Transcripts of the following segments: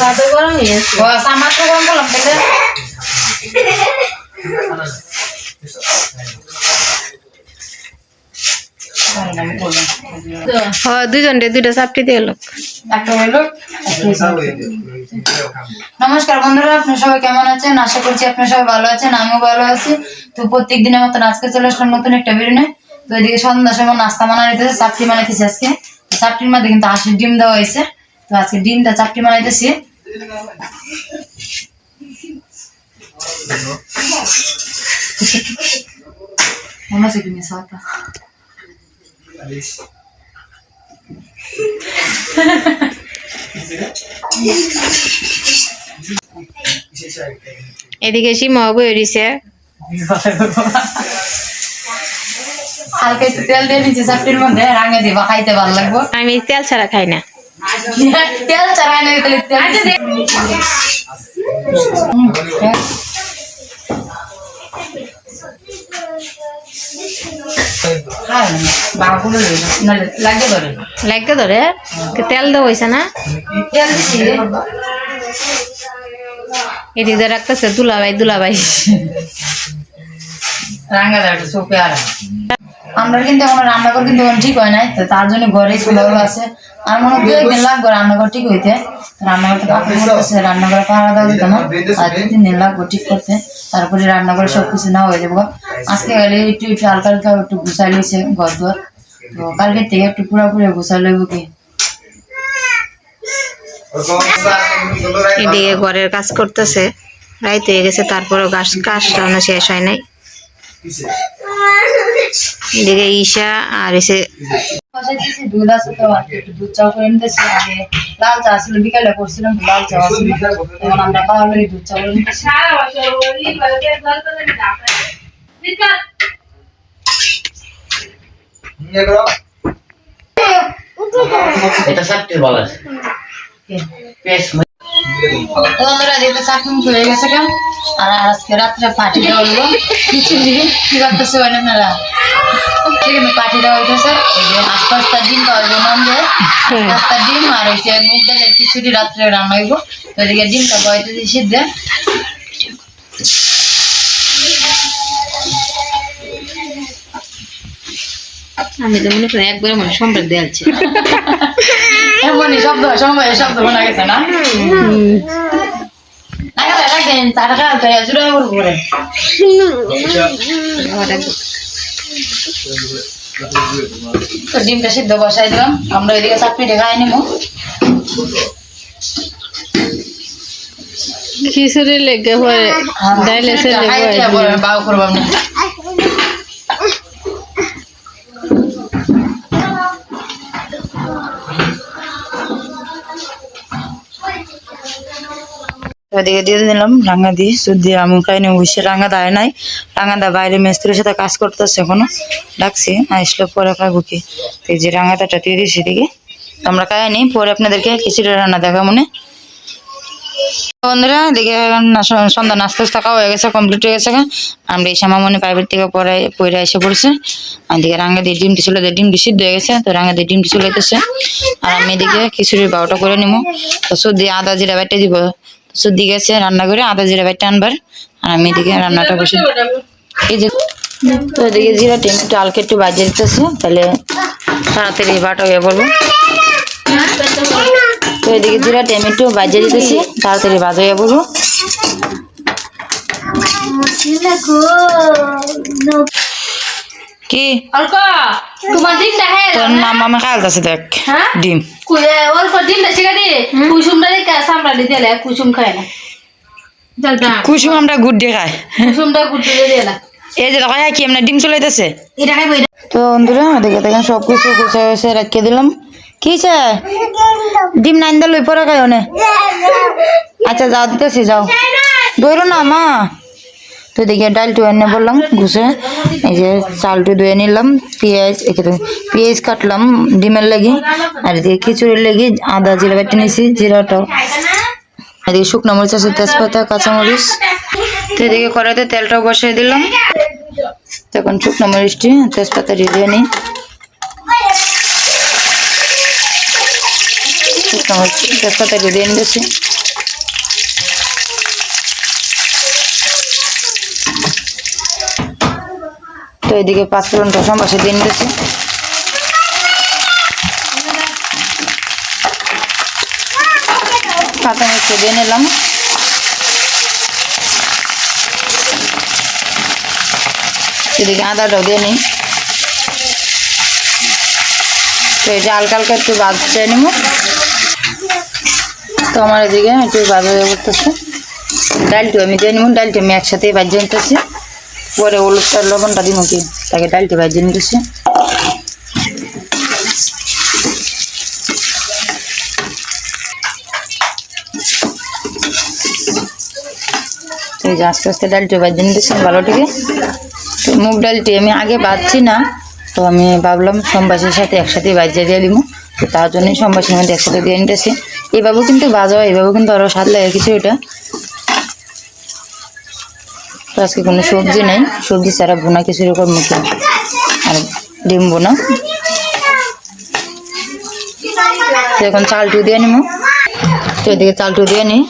তাতে গরম হয়ে গেছে বস আমার তো গরম করলাম তাহলে হ দুজন রে দুইটা চাপটি দিয়ে লোক। নমস্কার বন্ধুরা, আপনার সবাই কেমন আছেন? আশা করছি আপনার সবাই ভালো আছেন, আমিও ভালো আছি। তো প্রত্যেক দিনের মতন আজকে চলে আসলাম নতুন একটা নিয়ে। তো এদিকে সন্ধ্যা সময় নাস্তা বানাইতেছে, চাপটি বানাইতেছি আজকে। চাপটির মধ্যে কিন্তু হাঁসের ডিম দেওয়া হয়েছে। তো আজকে ডিমটা চাপটি বানাইতেছি। কি মিস হওয়াটা এদিকে খাইতে ভালো লাগবো। আমি তেল ছাড়া খাই না। তেল হ্যাঁ। খাই না, বাগুলো লাগতে ধরে তেল দেওয়া হয়েছে না। এদিকে রাখতেছে দুলাভাই দুলাভাই। আমরা কিন্তু এখন রান্নাঘর কিন্তু ঠিক হয় নাই। তো তার জন্য ঘরে চুলাগুলো আছে। আর মনে হয় একদিন লাগবে রান্নাঘর ঠিক হইতে। রান্নাঘর তো কাপড় করতেছে রান্নাঘরে পাহারা দেওয়া যেত না। আর তিন দিন লাগবে ঠিক করতে। তারপরে রান্নাঘরে সব কিছু না হয়ে যাব আজকে গেলে একটু একটু হালকা হালকা একটু গুছাই লইছে ঘর দুয়ার। কালকে থেকে একটু পুরোপুরি গুছাই লইব কি? এদিকে ঘরের কাজ করতেছে। রাইত হয়ে গেছে তারপরে গাছ কাজ টানো শেষ হয় নাই। এদিকে ঈশা আর এসে দুধ আছে তো একটু দুধ চা করে নিতেছি। আগে লাল চা ছিল বিকালে করছিলাম লাল চা এখন আমরা দুধ চা করে নিতেছি। বন্ধুরা হয়ে গেছে কেন আর আজকে রাত্রে পার্টি দেওয়া হলো। কিছু দিকে কি করতেছে আপনারা? দেওয়া হইতেছে। ডিম পাওয়া যাবে নাম দিয়ে পাঁচটা ডিম আর হচ্ছে মুগ ডালের খিচুড়ি রাত্রে রান্না হইব। তো এদিকে ডিমটা বয়তে দিয়ে সিদ্ধ। আমি তো মনে করি একবারে মনে সম্রাট এমনই শব্দ সময় শব্দ গেছে না? না তো ডিমটা সিদ্ধ বসাই দিলাম আমরা এদিকে চাটনিটা খাই নিবো খিচুড়ি লেগে পরে ডাইলে বাউ করব আমি এদিকে দিয়ে দিলাম, রাঙা দিয়ে। সুদ দিয়ে আমি খাইনি বসে রাঙা দেয় নাই। রাঙা দা বাইরে মিস্ত্রির সাথে কাজ করতেছে এখনও। ডাকছি, আসলে পরে খাব কি তো যে রাঙাদাটা দিয়ে দিয়েছি এদিকে। তো আমরা খাইনি পরে আপনাদেরকে খিচুড়ি রান্না দেখা মনে। বন্ধুরা দেখে সন্ধ্যা নাস্তা খাওয়া হয়ে গেছে কমপ্লিট হয়ে গেছে আমরা এই শ্যামামণি প্রাইভেট থেকে পরে পরে এসে পড়ছে। আর দিকে রাঙা দিয়ে ডিমটি চলে দিয়ে ডিমটি সিদ্ধ হয়ে গেছে, তো রাঙা দিয়ে ডিমটি চলে যেতেছে আর আমি এদিকে খিচুড়ির বারোটা করে নিবো। তো সুদি আদা, জিরা বেটে দিব। সুদি গেছে রান্না করে আদা জিরা বেটে আনবার আর আমি এদিকে রান্নাটা বসে এই যে তো এদিকে জিরা টমেটো আলকে একটু বাজিয়ে দিতেছে তাহলে তাড়াতাড়ি বাটা হয়ে পড়ব তো এদিকে জিরা টমেটো বাজিয়ে দিতেছি তাড়াতাড়ি বাজা হয়ে পড়ব কি? তোমার হ্যাঁ তোর নাম আমি খালতাছে দেখ হ্যাঁ? ডিম। অল্প ডিমটা শিখা দি কুসুমটা রেখে সামলা দিতে কুসুম খায় না। কুসুম আমরা গুড দিয়ে খাই। কুসুমটা গুটি দিয়ে এই যে দেখা কি আমরা ডিম চলাইতেছে তো বন্ধুরা দেখে দেখেন সব কিছু গুছাই গুছে রাখিয়ে দিলাম। কি ডিম নাইন দা লই পরে খাই অনে আচ্ছা যাও দিতেছি যাও। ধরো না মা। তো দেখে ডালটু এনে বললাম, ঘুষে। এই যে চালটু ধুয়ে নিলাম, পেঁয়াজ পেঁয়াজ কাটলাম, ডিমের লেগে, আর এদিকে খিচুড়ির লেগে, আদা, জিরা বেটে নিয়েছি জিরাটাও এদিকে শুকনো মরিচ আছে, তেজপাতা, কাঁচামরিচ। তো এদিকে কড়াইতে তেলটাও বসিয়ে দিলাম। তখন শুকনো মরিচটি, তেজপাতা দিয়ে নিই। শুকনো মরিচ, তেজপাতা দিয়ে নিতেছি তো এদিকে পাঁচ ফোড়নটা সম্বাসে দিয়ে নিতেছি। কাঁচা মিষ্টি দিয়ে নিলাম। এদিকে আদাটাও দিয়ে নিই। তো এটা হালকা হালকা একটু বাজতে নিব। তো আমার এদিকে একটু বাজা করতেছে ডালটি আমি দিয়ে নিব, ডালটি আমি একসাথে বাজিয়ে নিতেছি পরে হলুদটা লবণটা দিব কি? তাকে ডালটি বাজিয়ে নিতেছি। এই যে আস্তে আস্তে ডালটি বাজিয়ে নিতেছি ভালো থেকে তো মুগ ডালটি আমি আগে বাজছি না, তো আমি ভাবলাম সম্বাসের সাথে একসাথে বাজিয়ে দিয়ে দিব তো তার জন্যই সম্বাসের মধ্যে একসাথে দিয়ে নিতেছি। এভাবেও কিন্তু বাজা হয় এইভাবেও কিন্তু আরও স্বাদ লাগে কিছু এটা। আজকে কোনো সবজি নেই। সবজি ছাড়া বোনা কিছু এরকম মুখে আর ডিম বোনা? তো এখন চালটু দিয়ে নিব তো এদিকে চালটু দিয়ে নিই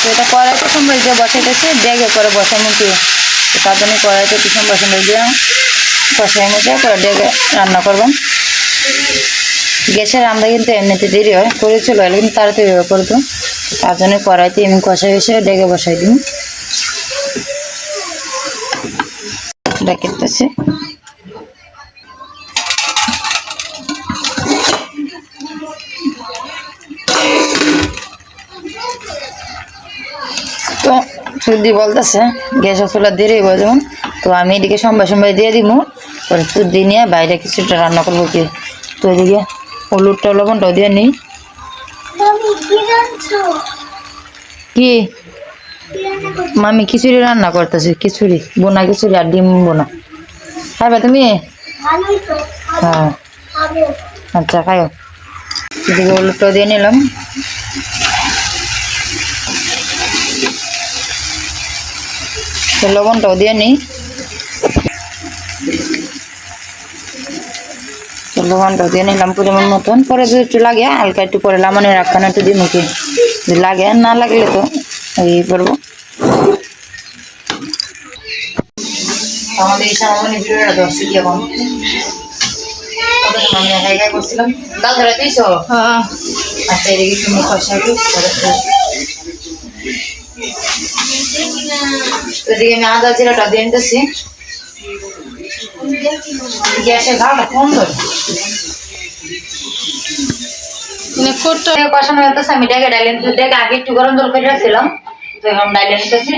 তো এটা কড়াইতে সম্বাস দিয়ে বসাইতেছে। ডেগে করে বসাই মুখে তার জন্য কড়াইতে পিছন বসানো দিয়ে বসাই মুখে পরে ডেগে রান্না করবেন গ্যাসের রান্না কিন্তু এমনিতে দেরি হয় করেছিল কিন্তু তাড়াতাড়ি করতো তার জন্য কড়াইতে এমনি কষাই এসে ডেকে বসাই দিন। ডেকেতেছে তো সুদি বলতেছে, গ্যাস চুলা দিয়ে হয়ে যেমন তো আমি এদিকে সম্বাই সম্বাই দিয়ে দিব পরে সুদি নিয়ে বাইরে কিছুটা রান্না করব কি। তো এদিকে হলুদটা লবণটাও দিয়ে নিই। কি? মামি খিচুড়ি রান্না করতেছি, খিচুড়ি, বোনা খিচুড়ি আর ডিম বোনা। খাইবা তুমি? হ্যাঁ। আচ্ছা খাইও। এদিকে দিয়ে নিলাম। লবণটাও দিয়ে নিই। তো লবণটাও দিয়ে নিলাম পরিমাণ মতন। পরে যদি একটু লাগে হালকা একটু পরে লামানের রাখানো একটু দিই মুখে। লাগে না লাগলে তো এই করব। আমাদের এই সামান্য ভিডিওটা কি এখন? আমি একা একা করছিলাম? ডাল ধরে দিয়েছ? হ্যাঁ। আচ্ছা এদিকে কষাবি পরে তো- এদিকে আমি আদা জিরাটা দিয়ে নিতেছি। গ্যাসের ঝালটা কম ধরে। ডেকে কষানো হতেছে আমি ডেকে ডাইলে নিতে ডেকে আগে একটু গরম জল করে রাখছিলাম তো এখন ডাইলে নিতেছি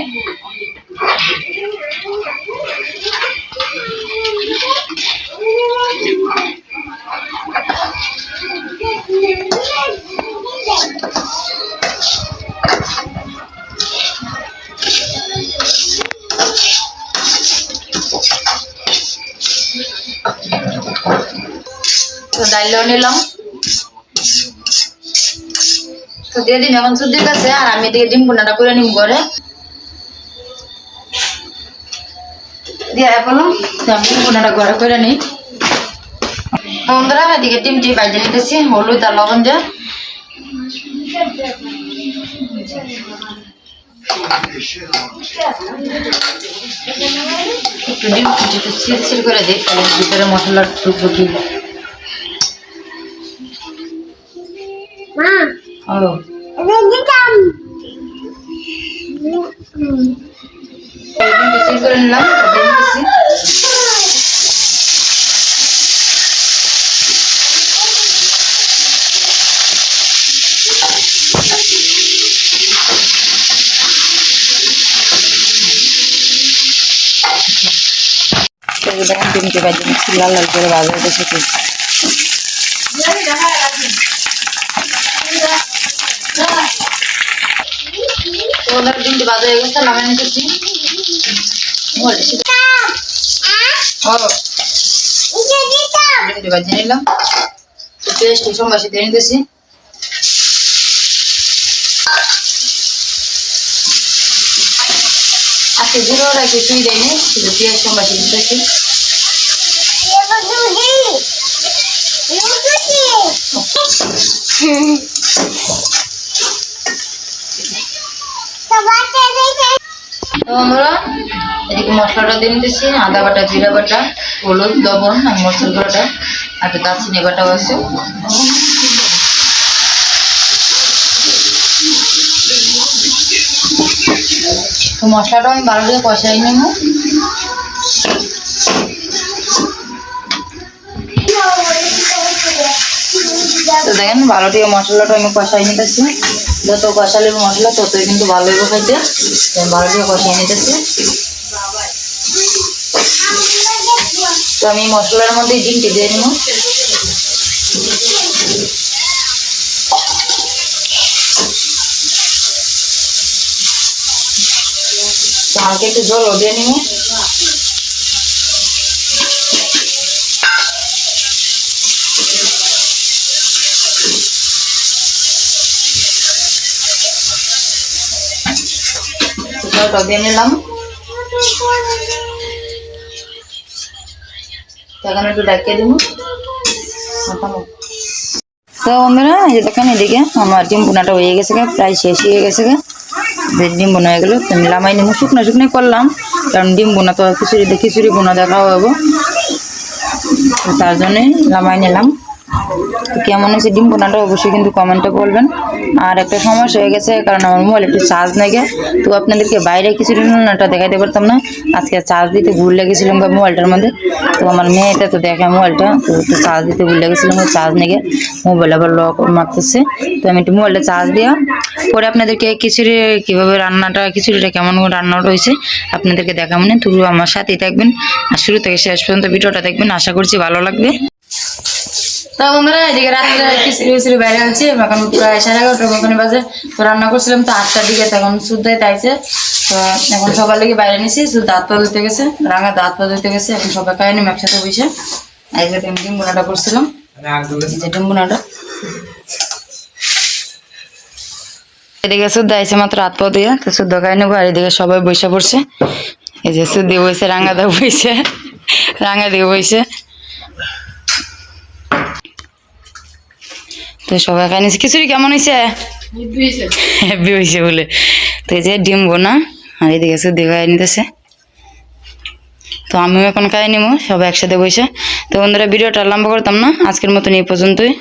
তো ডাইলেও নিলাম। তো দিয়ে দিন, এখন সুদির কাছে আর আমি এদিকে ডিম পোনাটা করে নিম ঘরে। দিয়ে পোনাটা ঘরে করে নিই। বন্ধুরা, এদিকে ডিমটি বাইজে নিতেছি, হলুদ আর লবণ দিয়ে একটু করে দিই ভিতরে মশলা ঢুকবো কি? করে নিলাম দেখেন বাইজে নিচ্ছি লাল লাল করে ভাজা উঠেছে কি তো ওদের ডিমটি ভাজা হয়ে গেছে লাগাই নিতেছি। ডিমটি ভাজে নিলাম। পেস্ট সম্বাসী দিয়ে নিতেছি। আজকে জিরোরা কিছুই দেয়নি শুধু পেঁয়াজ টমেটো দিতেছি বন্ধুরা এদিকে মশলাটা দিয়ে নিতেছি, আদা বাটা, জিরা বাটা, হলুদ, লবণ আর মরচুর গুঁড়োটা, আর দারচিনি বাটাও আছে। তো মশলাটা আমি ভালো করে কষাই নেব। তো দেখেন, ভালো মশলাটা আমি কষাই নিতেছি। যত কষালে মশলা, ততই কিন্তু ভালো হবে খাইতে ভালো দিয়ে কষাই নিতেছি। তো আমি মশলার মধ্যে ডিমটি দিয়ে নেব হালকা একটু জল দিয়ে নিব। তো জলটা দিয়ে নিলাম। তো এখন একটু তো বন্ধুরা, এই যে এদিকে আমার ডিম বোনাটা হয়ে গেছে প্রায় শেষ হয়ে গেছে। ডিম বোনা হয়ে গেলো, তো লামাই নিমু শুকনো শুকনো করলাম। কারণ ডিম বোনা তো খিচুড়ি খিচুড়ি বোনা দেখা হব। তার জন্যে লামাই নিলাম। তো কেমন হয়েছে ডিম বোনাটা অবশ্যই কিন্তু কমেন্টে বলবেন। আর একটা সমস্যা হয়ে গেছে, কারণ আমার মোবাইল একটু চার্জ নেই গে। তো আপনাদেরকে বাইরে কিছু রান্নাটা দেখাইতে পারতাম না। আজকে চার্জ দিতে ভুল লেগেছিলাম বা মোবাইলটার মধ্যে। তো আমার মেয়েটা তো দেখে মোবাইলটা, তো একটু চার্জ দিতে ভুল লেগেছিলাম চার্জ নেই গে। মোবাইল আবার লক মারতেছে। তো আমি একটু মোবাইলটা চার্জ দেওয়া পরে আপনাদেরকে খিচুড়ি কীভাবে রান্নাটা, খিচুড়িটা কেমন রান্নাটা হয়েছে আপনাদেরকে দেখা না। তুই আমার সাথেই থাকবেন। আর শুরু থেকে শেষ পর্যন্ত ভিডিওটা দেখবেন। আশা করছি ভালো লাগবে। তো বন্ধুরা, এদিকে রাত্রে খিচুড়ি খিচুড়ি বাইরে আনছি এখন প্রায় সাড়ে এগারোটার মতন বাজে। তো রান্না করছিলাম তো আটটার দিকে তখন শুদ্ধই তাইছে তো এখন সবার লেগে বাইরে নিছি শুধু দাঁত পা ধুতে গেছে, রাঙা দাঁত পা ধুতে গেছে, এখন সবাই খাই নিম একসাথে বসে। আজকে আমি ডিম বোনাটা করছিলাম। ডিম বোনাটা। এদিকে শুদ্ধ আইসে মাত্র হাত পা দিয়ে তো শুদ্ধ খাই নেব, আর এদিকে সবাই বসে পড়ছে। এই যে শুদ্ধি বইছে, রাঙা দাও বইছে, রাঙা দিয়ে বইছে। তো সবাই খাই নিছে। খিচুড়ি কেমন হয়েছে হ্যাপি হয়েছে বলে। তো এই যে ডিম বোনা আর এদিকে শুদ্ধি খাই নিতেছে তো আমিও এখন খাই নিব সবাই একসাথে বসে তো বন্ধুরা ভিডিওটা লম্বা করতাম না আজকের মতন এই পর্যন্তই।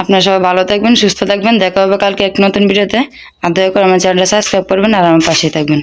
আপনারা সবাই ভালো থাকবেন সুস্থ থাকবেন দেখা হবে কালকে এক নতুন ভিডিওতে। আর দয়া করে আমার চ্যানেলটা সাবস্ক্রাইব করবেন আর আমার পাশেই থাকবেন।